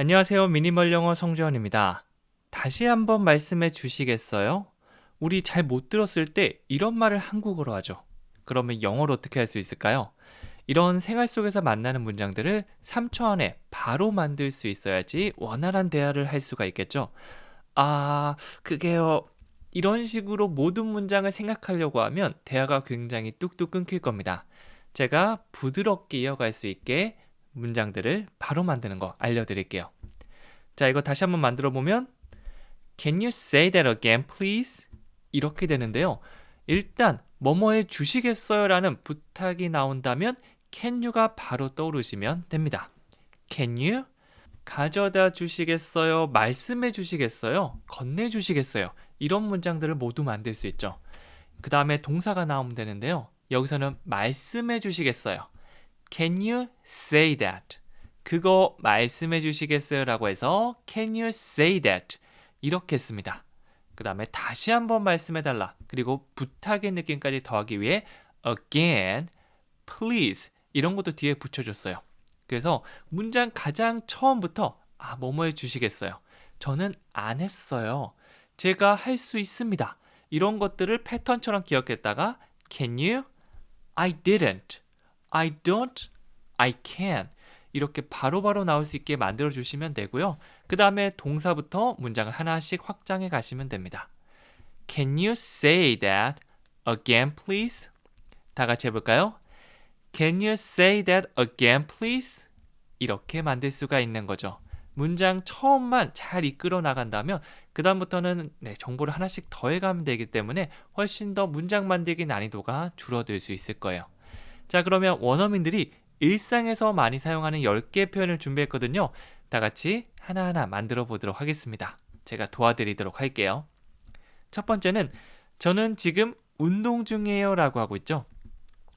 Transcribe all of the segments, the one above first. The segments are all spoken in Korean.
안녕하세요. 미니멀 영어 성재원입니다. 다시 한번 말씀해 주시겠어요? 우리 잘 못 들었을 때 이런 말을 한국어로 하죠. 그러면 영어로 어떻게 할 수 있을까요? 이런 생활 속에서 만나는 문장들을 3초 안에 바로 만들 수 있어야지 원활한 대화를 할 수가 있겠죠. 아, 그게요. 이런 식으로 모든 문장을 생각하려고 하면 대화가 굉장히 뚝뚝 끊길 겁니다. 제가 부드럽게 이어갈 수 있게 문장들을 바로 만드는 거 알려드릴게요. 자, 이거 다시 한번 만들어 보면 Can you say that again, please? 이렇게 되는데요. 일단 뭐뭐 해 주시겠어요? 라는 부탁이 나온다면 can you가 바로 떠오르시면 됩니다. can you 가져다 주시겠어요? 말씀해 주시겠어요? 건네 주시겠어요? 이런 문장들을 모두 만들 수 있죠. 그 다음에 동사가 나오면 되는데요. 여기서는 말씀해 주시겠어요? Can you say that? 그거 말씀해 주시겠어요? 라고 해서 Can you say that? 이렇게 했습니다. 그 다음에 다시 한번 말씀해 달라. 그리고 부탁의 느낌까지 더하기 위해 again, please 이런 것도 뒤에 붙여줬어요. 그래서 문장 가장 처음부터 아, 뭐뭐 해 주시겠어요? 저는 안 했어요. 제가 할 수 있습니다. 이런 것들을 패턴처럼 기억했다가 can you? I didn't. I don't. I can. 이렇게 바로 바로 나올 수 있게 만들어 주시면 되고요. 그 다음에 동사부터 문장을 하나씩 확장해 가시면 됩니다. Can you say that again, please? 다 같이 해볼까요? Can you say that again, please? 이렇게 만들 수가 있는 거죠. 문장 처음만 잘 이끌어 나간다면 그 다음부터는 네, 정보를 하나씩 더해가면 되기 때문에 훨씬 더 문장 만들기 난이도가 줄어들 수 있을 거예요. 자 그러면 원어민들이 일상에서 많이 사용하는 10개 표현을 준비했거든요. 다 같이 하나하나 만들어 보도록 하겠습니다. 제가 도와드리도록 할게요. 첫 번째는 저는 지금 운동 중이에요 라고 하고 있죠.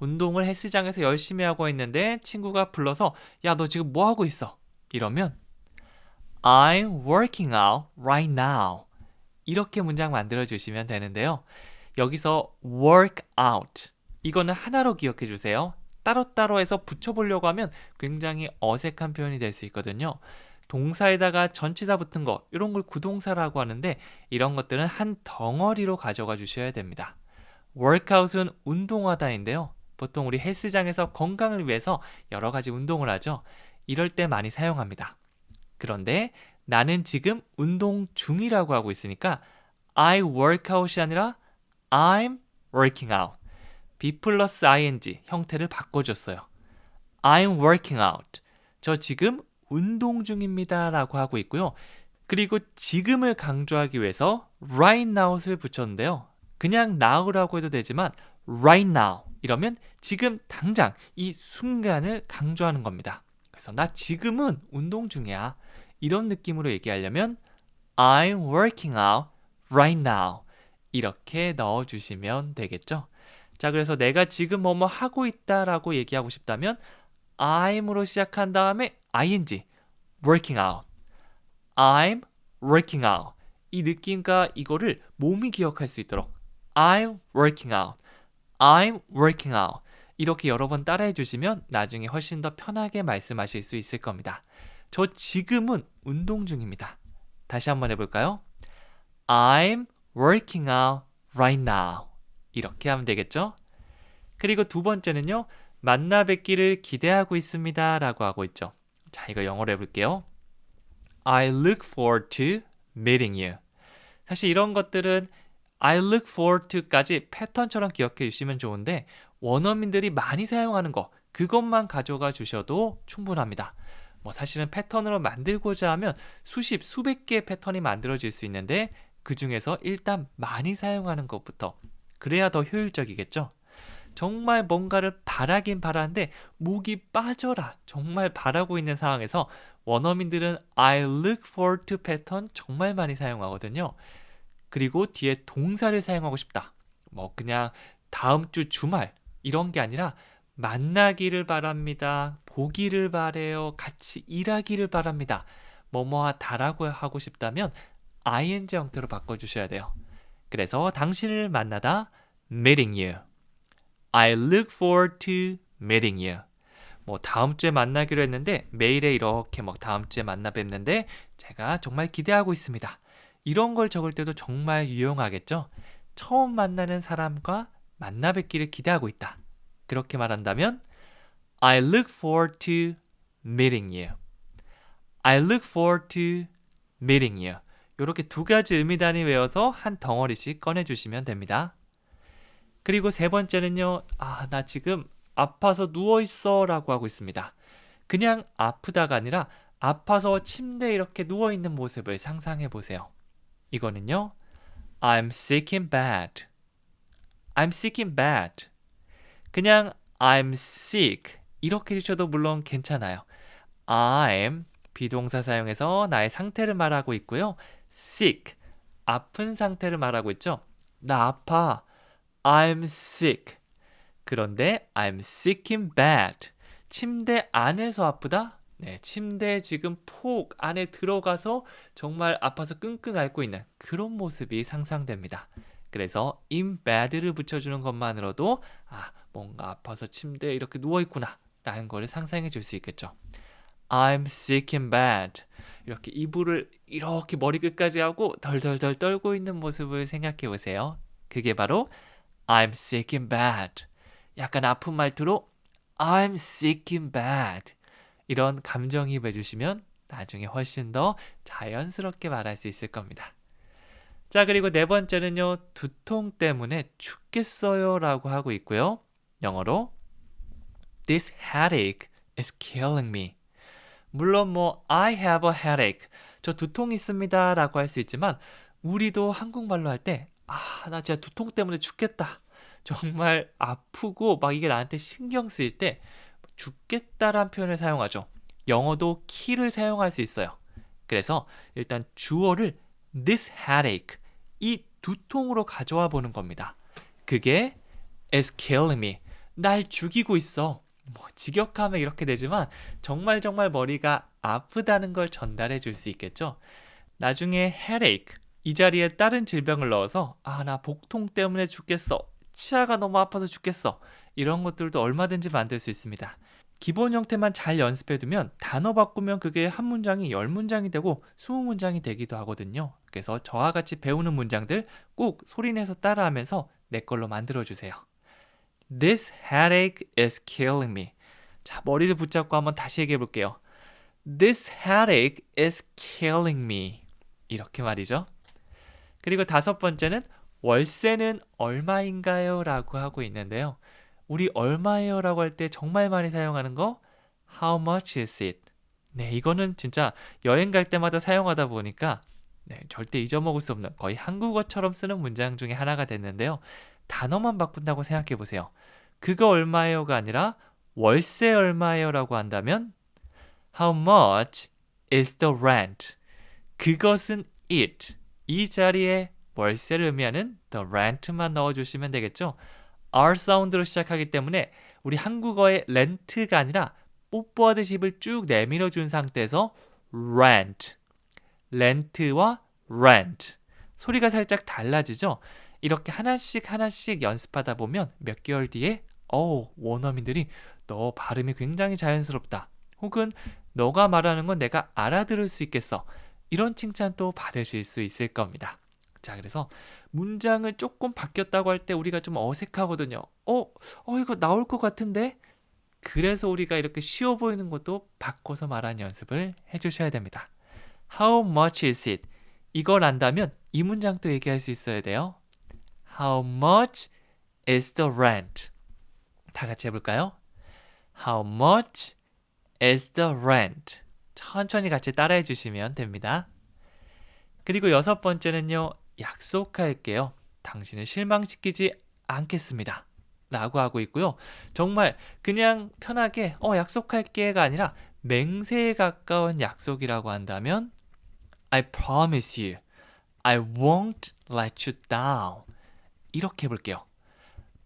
운동을 헬스장에서 열심히 하고 있는데 친구가 불러서 야 너 지금 뭐 하고 있어? 이러면 I'm working out right now. 이렇게 문장 만들어 주시면 되는데요. 여기서 work out 이거는 하나로 기억해 주세요. 따로따로 해서 붙여보려고 하면 굉장히 어색한 표현이 될 수 있거든요. 동사에다가 전치사 붙은 거 이런 걸 구동사라고 하는데 이런 것들은 한 덩어리로 가져가 주셔야 됩니다. workout은 운동하다인데요. 보통 우리 헬스장에서 건강을 위해서 여러 가지 운동을 하죠. 이럴 때 많이 사용합니다. 그런데 나는 지금 운동 중이라고 하고 있으니까 I work out이 아니라 I'm working out. Be 플러스 ing 형태를 바꿔줬어요. I'm working out. 저 지금 운동 중입니다. 라고 하고 있고요. 그리고 지금을 강조하기 위해서 right now를 붙였는데요. 그냥 now라고 해도 되지만 right now 이러면 지금 당장 이 순간을 강조하는 겁니다. 그래서 나 지금은 운동 중이야. 이런 느낌으로 얘기하려면 I'm working out right now. 이렇게 넣어 주시면 되겠죠. 자, 그래서 내가 지금 뭐뭐 하고 있다라고 얘기하고 싶다면 I'm으로 시작한 다음에 ing working out. I'm working out. 이 느낌과 이거를 몸이 기억할 수 있도록 I'm working out. I'm working out. 이렇게 여러 번 따라해 주시면 나중에 훨씬 더 편하게 말씀하실 수 있을 겁니다. 저 지금은 운동 중입니다. 다시 한번 해볼까요? I'm working out right now. 이렇게 하면 되겠죠? 그리고 두 번째는요. 만나 뵙기를 기대하고 있습니다. 라고 하고 있죠. 자, 이거 영어로 해볼게요. I look forward to meeting you. 사실 이런 것들은 I look forward to까지 패턴처럼 기억해 주시면 좋은데 원어민들이 많이 사용하는 거 그것만 가져가 주셔도 충분합니다. 뭐 사실은 패턴으로 만들고자 하면 수십, 수백 개의 패턴이 만들어질 수 있는데 그 중에서 일단 많이 사용하는 것부터 그래야 더 효율적이겠죠. 정말 뭔가를 바라긴 바라는데 목이 빠져라 정말 바라고 있는 상황에서 원어민들은 I look forward to 패턴 정말 많이 사용하거든요. 그리고 뒤에 동사를 사용하고 싶다. 뭐 그냥 다음 주 주말 이런 게 아니라 만나기를 바랍니다. 보기를 바래요. 같이 일하기를 바랍니다. 뭐뭐하다라고 하고 싶다면 ing 형태로 바꿔 주셔야 돼요. 그래서 당신을 만나다 meeting you. I look forward to meeting you. 뭐 다음 주에 만나기로 했는데 메일에 이렇게 뭐 다음 주에 만나 뵙는데 제가 정말 기대하고 있습니다. 이런 걸 적을 때도 정말 유용하겠죠? 처음 만나는 사람과 만나 뵙기를 기대하고 있다. 그렇게 말한다면 I look forward to meeting you. I look forward to meeting you. 이렇게 두 가지 의미 단위 외워서 한 덩어리씩 꺼내주시면 됩니다. 그리고 세 번째는요, 아, 나 지금 아파서 누워있어 라고 하고 있습니다. 그냥 아프다가 아니라 아파서 침대에 이렇게 누워있는 모습을 상상해 보세요. 이거는요, I'm sick in bed. I'm sick in bed. 그냥 I'm sick. 이렇게 해주셔도 물론 괜찮아요. I'm 비동사 사용해서 나의 상태를 말하고 있고요. Sick 아픈 상태를 말하고 있죠. 나 아파. I'm sick. 그런데 I'm sick in bed. 침대 안에서 아프다? 네, 침대에 지금 폭 안에 들어가서 정말 아파서 끙끙 앓고 있는 그런 모습이 상상됩니다. 그래서 in bed를 붙여주는 것만으로도 아, 뭔가 아파서 침대에 이렇게 누워있구나 라는 거를 상상해 줄 수 있겠죠. I'm sick in bed. 이렇게 이불을 이렇게 머리 끝까지 하고 덜덜덜 떨고 있는 모습을 생각해 보세요. 그게 바로 I'm sick in bed. 약간 아픈 말투로 I'm sick in bed. 이런 감정이입 해 주시면 나중에 훨씬 더 자연스럽게 말할 수 있을 겁니다. 자, 그리고 네 번째는요, 두통 때문에 죽겠어요 라고 하고 있고요. 영어로 This headache is killing me. 물론 뭐 I have a headache. 저 두통 있습니다 라고 할 수 있지만 우리도 한국말로 할 때 아, 나 진짜 두통 때문에 죽겠다. 정말 아프고 막 이게 나한테 신경 쓰일 때 죽겠다란 표현을 사용하죠. 영어도 kill을 사용할 수 있어요. 그래서 일단 주어를 this headache 이 두통으로 가져와 보는 겁니다. 그게 is killing me 날 죽이고 있어. 뭐 직역하면 이렇게 되지만 정말 정말 머리가 아프다는 걸 전달해 줄 수 있겠죠. 나중에 headache 이 자리에 다른 질병을 넣어서 아 나 복통 때문에 죽겠어. 치아가 너무 아파서 죽겠어. 이런 것들도 얼마든지 만들 수 있습니다. 기본 형태만 잘 연습해 두면 단어 바꾸면 그게 한 문장이 열 문장이 되고 스무 문장이 되기도 하거든요. 그래서 저와 같이 배우는 문장들 꼭 소리내서 따라하면서 내 걸로 만들어 주세요. This headache is killing me. 자, 머리를 붙잡고 한번 다시 얘기해 볼게요. This headache is killing me. 이렇게 말이죠. 그리고 다섯 번째는 월세는 얼마인가요? 라고 하고 있는데요. 우리 얼마예요? 라고 할 때 정말 많이 사용하는 거 How much is it? 네, 이거는 진짜 여행 갈 때마다 사용하다 보니까 네, 절대 잊어먹을 수 없는 거의 한국어처럼 쓰는 문장 중에 하나가 됐는데요. 단어만 바꾼다고 생각해 보세요. 그거 얼마예요가 아니라 월세 얼마예요라고 한다면 How much is the rent? 그것은 it. 이 자리에 월세를 의미하는 the rent만 넣어주시면 되겠죠. R 사운드로 시작하기 때문에 우리 한국어의 렌트가 아니라 뽀뽀하듯이 입을 쭉 내밀어 준 상태에서 rent, 렌트와 rent 소리가 살짝 달라지죠. 이렇게 하나씩 하나씩 연습하다 보면 몇 개월 뒤에 어 원어민들이 너 발음이 굉장히 자연스럽다. 혹은 너가 말하는 건 내가 알아들을 수 있겠어. 이런 칭찬도 받으실 수 있을 겁니다. 자, 그래서 문장을 조금 바뀌었다고 할 때 우리가 좀 어색하거든요. 어, 어, 이거 나올 것 같은데? 그래서 우리가 이렇게 쉬워 보이는 것도 바꿔서 말하는 연습을 해주셔야 됩니다. How much is it? 이걸 안다면 이 문장도 얘기할 수 있어야 돼요. How much is the rent? 다 같이 해볼까요? How much is the rent? 천천히 같이 따라해 주시면 됩니다. 그리고 여섯 번째는요, 약속할게요. 당신을 실망시키지 않겠습니다. 라고 하고 있고요. 정말 그냥 편하게, 어, 약속할게가 아니라 맹세에 가까운 약속이라고 한다면, I promise you, I won't let you down. 이렇게 해볼게요.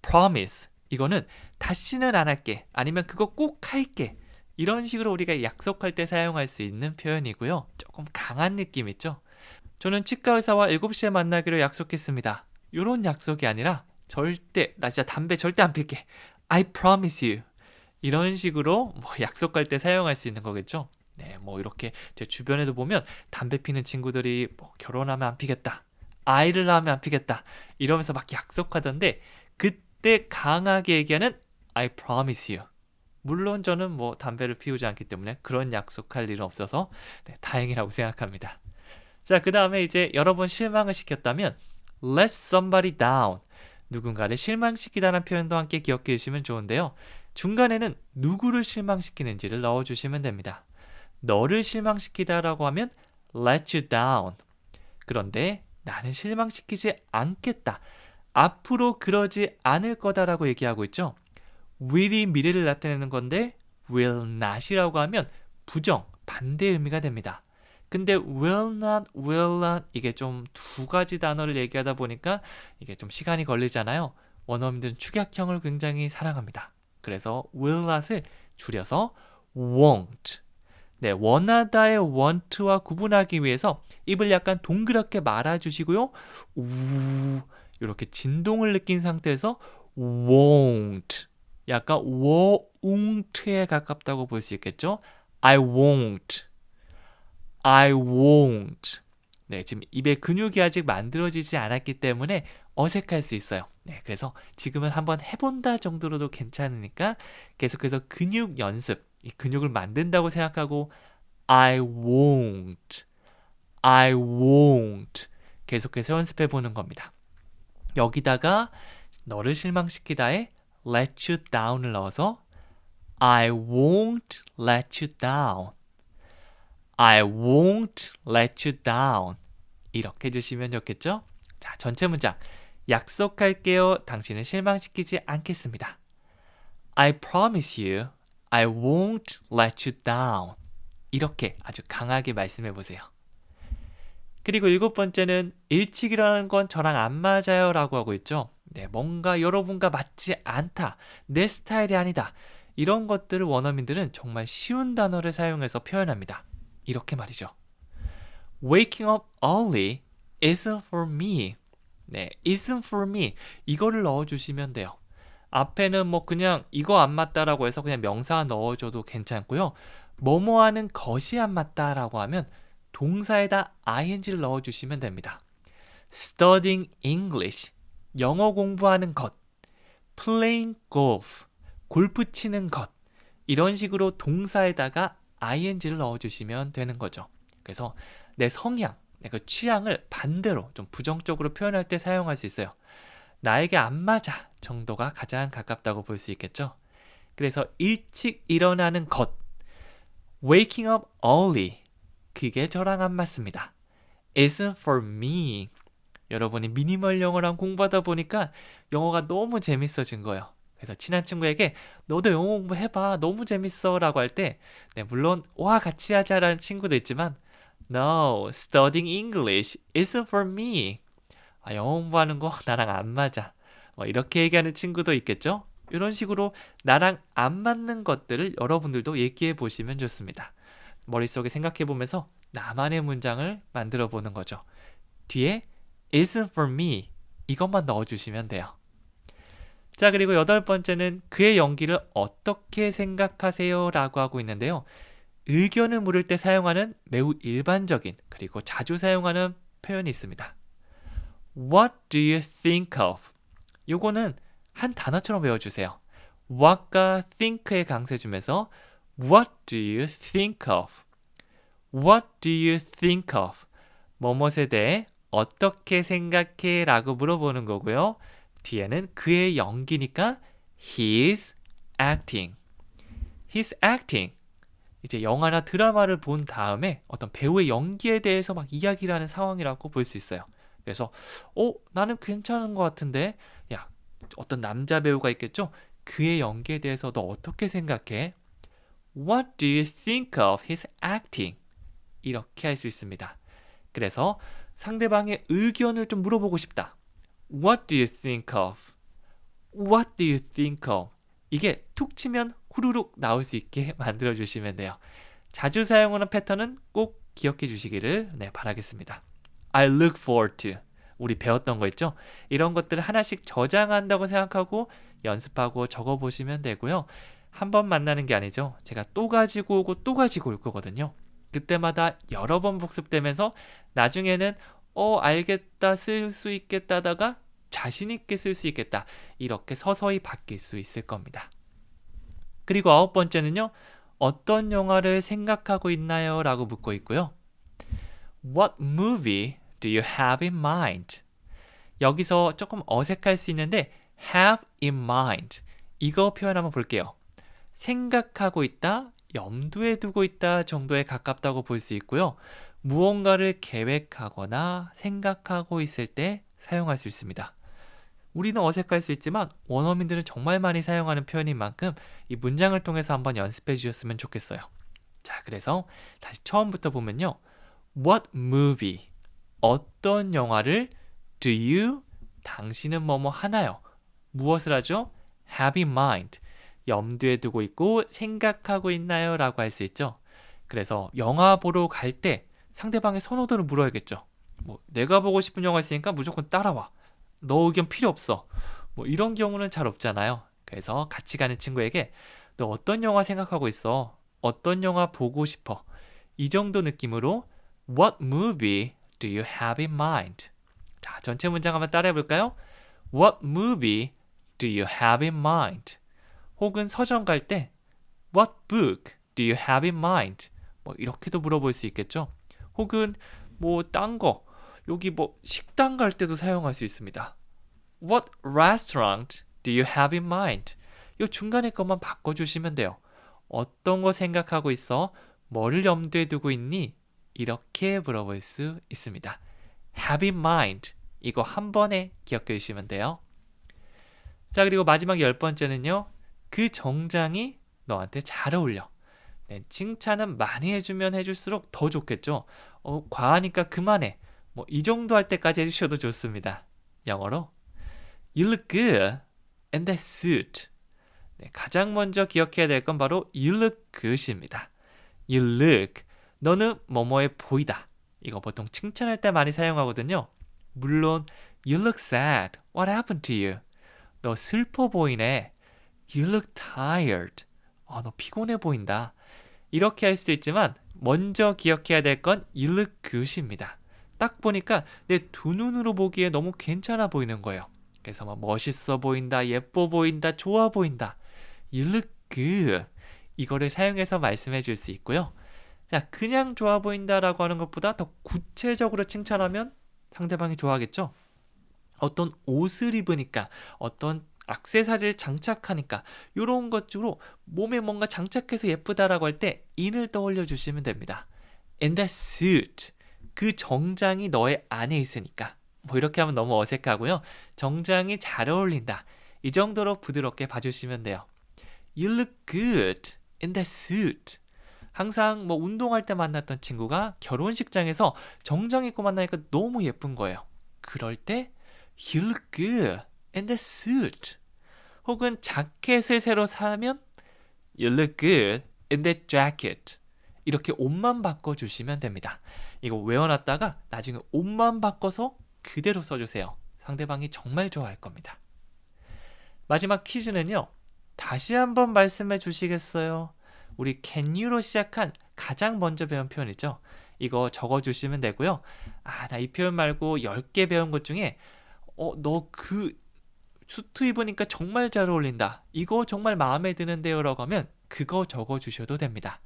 promise. 이거는 다시는 안 할게. 아니면 그거 꼭 할게. 이런 식으로 우리가 약속할 때 사용할 수 있는 표현이고요. 조금 강한 느낌 있죠? 저는 치과 의사와 7시에 만나기로 약속했습니다. 이런 약속이 아니라 절대 나 진짜 담배 절대 안 필게. I promise you. 이런 식으로 뭐 약속할 때 사용할 수 있는 거겠죠. 네, 뭐 이렇게 제 주변에도 보면 담배 피는 친구들이 뭐 결혼하면 안 피겠다. 아이를 낳으면 안 피겠다. 이러면서 막 약속하던데 그때 강하게 얘기하는 I promise you. 물론 저는 뭐 담배를 피우지 않기 때문에 그런 약속할 일은 없어서 네, 다행이라고 생각합니다. 자, 그 다음에 이제 여러 번 실망을 시켰다면 let somebody down. 누군가를 실망시키다는 표현도 함께 기억해 주시면 좋은데요. 중간에는 누구를 실망시키는지를 넣어 주시면 됩니다. 너를 실망시키다라고 하면 let you down. 그런데 나는 실망시키지 않겠다. 앞으로 그러지 않을 거다라고 얘기하고 있죠. will이 미래를 나타내는 건데 will not이라고 하면 부정, 반대 의미가 됩니다. 근데 will not, will not 이게 좀 두 가지 단어를 얘기하다 보니까 이게 좀 시간이 걸리잖아요. 원어민들은 축약형을 굉장히 사랑합니다. 그래서 will not을 줄여서 won't. 네, 원하다의 want와 구분하기 위해서 입을 약간 동그랗게 말아 주시고요. 우 이렇게 진동을 느낀 상태에서 won't. 약간 won't에 가깝다고 볼 수 있겠죠? I won't. I won't. 네, 지금 입에 근육이 아직 만들어지지 않았기 때문에 어색할 수 있어요. 네, 그래서 지금은 한번 해본다 정도로도 괜찮으니까 계속해서 근육 연습, 이 근육을 만든다고 생각하고 I won't, I won't 계속해서 연습해 보는 겁니다. 여기다가 너를 실망시키다에 let you down을 넣어서 I won't let you down. I won't let you down. 이렇게 해주시면 좋겠죠? 자, 전체 문장. 약속할게요. 당신을 실망시키지 않겠습니다. I promise you, I won't let you down. 이렇게 아주 강하게 말씀해 보세요. 그리고 일곱 번째는 일찍이라는 건 저랑 안 맞아요 라고 하고 있죠. 네, 뭔가 여러분과 맞지 않다. 내 스타일이 아니다. 이런 것들을 원어민들은 정말 쉬운 단어를 사용해서 표현합니다. 이렇게 말이죠. Waking up early isn't for me. 네, isn't for me. 이거를 넣어주시면 돼요. 앞에는 뭐 그냥 이거 안 맞다라고 해서 그냥 명사 넣어줘도 괜찮고요. 뭐뭐 하는 것이 안 맞다라고 하면 동사에다 ing를 넣어주시면 됩니다. Studying English. 영어 공부하는 것. Playing golf. 골프 치는 것. 이런 식으로 동사에다가 ing를 넣어주시면 되는 거죠. 그래서 내 성향, 내 그 취향을 반대로 좀 부정적으로 표현할 때 사용할 수 있어요. 나에게 안 맞아 정도가 가장 가깝다고 볼 수 있겠죠. 그래서 일찍 일어나는 것, waking up early, 그게 저랑 안 맞습니다. isn't for me. 여러분이 미니멀 영어랑 공부하다 보니까 영어가 너무 재밌어진 거예요. 그래서 친한 친구에게 너도 영어 공부해봐 너무 재밌어 라고 할 때 네, 물론 와 같이 하자라는 친구도 있지만 No, studying English isn't for me. 아, 영어 공부하는 거 나랑 안 맞아. 뭐 이렇게 얘기하는 친구도 있겠죠? 이런 식으로 나랑 안 맞는 것들을 여러분들도 얘기해 보시면 좋습니다. 머릿속에 생각해 보면서 나만의 문장을 만들어 보는 거죠. 뒤에 isn't for me 이것만 넣어 주시면 돼요. 자, 그리고 여덟 번째는 그의 연기를 어떻게 생각하세요? 라고 하고 있는데요. 의견을 물을 때 사용하는 매우 일반적인 그리고 자주 사용하는 표현이 있습니다. What do you think of? 요거는 한 단어처럼 외워주세요. what과 think의 강세 주면서 What do you think of? What do you think of? 뭐뭇에 대해 어떻게 생각해? 라고 물어보는 거고요. 뒤에는 그의 연기니까 he's acting. he's acting. 이제 영화나 드라마를 본 다음에 어떤 배우의 연기에 대해서 막 이야기를 하는 상황이라고 볼 수 있어요. 그래서 어 나는 괜찮은 것 같은데 야 어떤 남자 배우가 있겠죠? 그의 연기에 대해서 너 어떻게 생각해? What do you think of his acting? 이렇게 할 수 있습니다. 그래서 상대방의 의견을 좀 물어보고 싶다. What do you think of? What do you think of? 이게 툭 치면 후루룩 나올 수 있게 만들어 주시면 돼요. 자주 사용하는 패턴은 꼭 기억해 주시기를 네, 바라겠습니다. I look forward to. 우리 배웠던 거 있죠? 이런 것들을 하나씩 저장한다고 생각하고 연습하고 적어 보시면 되고요. 한 번 만나는 게 아니죠. 제가 또 가지고 오고 또 가지고 올 거거든요. 그때마다 여러 번 복습되면서 나중에는 어 알겠다 쓸 수 있겠다 하다가 자신 있게 쓸 수 있겠다 이렇게 서서히 바뀔 수 있을 겁니다. 그리고 아홉 번째는요. 어떤 영화를 생각하고 있나요? 라고 묻고 있고요. What movie do you have in mind? 여기서 조금 어색할 수 있는데 have in mind 이거 표현 한번 볼게요. 생각하고 있다, 염두에 두고 있다 정도에 가깝다고 볼 수 있고요. 무언가를 계획하거나 생각하고 있을 때 사용할 수 있습니다. 우리는 어색할 수 있지만 원어민들은 정말 많이 사용하는 표현인 만큼 이 문장을 통해서 한번 연습해 주셨으면 좋겠어요. 자, 그래서 다시 처음부터 보면요. What movie? 어떤 영화를 do you? 당신은 뭐뭐 하나요? 무엇을 하죠? have in mind. 염두에 두고 있고 생각하고 있나요? 라고 할 수 있죠. 그래서 영화 보러 갈 때 상대방의 선호도를 물어야겠죠. 뭐 내가 보고 싶은 영화 있으니까 무조건 따라와. 너 의견 필요 없어. 뭐 이런 경우는 잘 없잖아요. 그래서 같이 가는 친구에게 너 어떤 영화 생각하고 있어? 어떤 영화 보고 싶어? 이 정도 느낌으로 What movie do you have in mind? 자, 전체 문장 한번 따라해 볼까요? What movie do you have in mind? 혹은 서점 갈 때 What book do you have in mind? 뭐 이렇게도 물어볼 수 있겠죠. 혹은 뭐 딴 거, 여기 뭐 식당 갈 때도 사용할 수 있습니다. What restaurant do you have in mind? 이 중간에 것만 바꿔주시면 돼요. 어떤 거 생각하고 있어? 뭐를 염두에 두고 있니? 이렇게 물어볼 수 있습니다. have in mind. 이거 한 번에 기억해 주시면 돼요. 자, 그리고 마지막 열 번째는요. 그 정장이 너한테 잘 어울려. 네, 칭찬은 많이 해주면 해줄수록 더 좋겠죠. 어, 과하니까 그만해. 뭐 이 정도 할 때까지 해주셔도 좋습니다. 영어로 You look good in that suit. 네, 가장 먼저 기억해야 될 건 바로 you look good입니다. You look 너는 뭐뭐해 보이다. 이거 보통 칭찬할 때 많이 사용하거든요. 물론 you look sad. What happened to you? 너 슬퍼 보이네. You look tired. 어, 너 피곤해 보인다. 이렇게 할 수 있지만 먼저 기억해야 될 건 you look good입니다. 딱 보니까 내 두 눈으로 보기에 너무 괜찮아 보이는 거예요. 그래서 막 멋있어 보인다, 예뻐 보인다, 좋아 보인다. You look good. 이거를 사용해서 말씀해 줄 수 있고요. 자, 그냥 좋아 보인다라고 하는 것보다 더 구체적으로 칭찬하면 상대방이 좋아하겠죠? 어떤 옷을 입으니까, 어떤 악세사리를 장착하니까 이런 것으로 몸에 뭔가 장착해서 예쁘다라고 할때 in을 떠올려 주시면 됩니다. In that suit. 그 정장이 너의 안에 있으니까. 뭐 이렇게 하면 너무 어색하고요. 정장이 잘 어울린다. 이 정도로 부드럽게 봐주시면 돼요. You look good in that suit. 항상 뭐 운동할 때 만났던 친구가 결혼식장에서 정장 입고 만나니까 너무 예쁜 거예요. 그럴 때 You look good in that suit. 혹은 자켓을 새로 사면 You look good in that jacket. 이렇게 옷만 바꿔 주시면 됩니다. 이거 외워놨다가 나중에 옷만 바꿔서 그대로 써주세요. 상대방이 정말 좋아할 겁니다. 마지막 퀴즈는요. 다시 한번 말씀해 주시겠어요? 우리 can you로 시작한 가장 먼저 배운 표현이죠. 이거 적어 주시면 되고요. 아, 나 이 표현 말고 10개 배운 것 중에 어, 너 그 수트 입으니까 정말 잘 어울린다. 이거 정말 마음에 드는데요 라고 하면 그거 적어 주셔도 됩니다.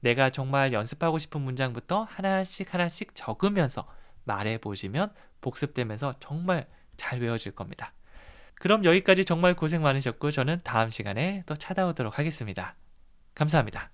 내가 정말 연습하고 싶은 문장부터 하나씩 하나씩 적으면서 말해 보시면 복습되면서 정말 잘 외워질 겁니다. 그럼 여기까지 정말 고생 많으셨고 저는 다음 시간에 또 찾아오도록 하겠습니다. 감사합니다.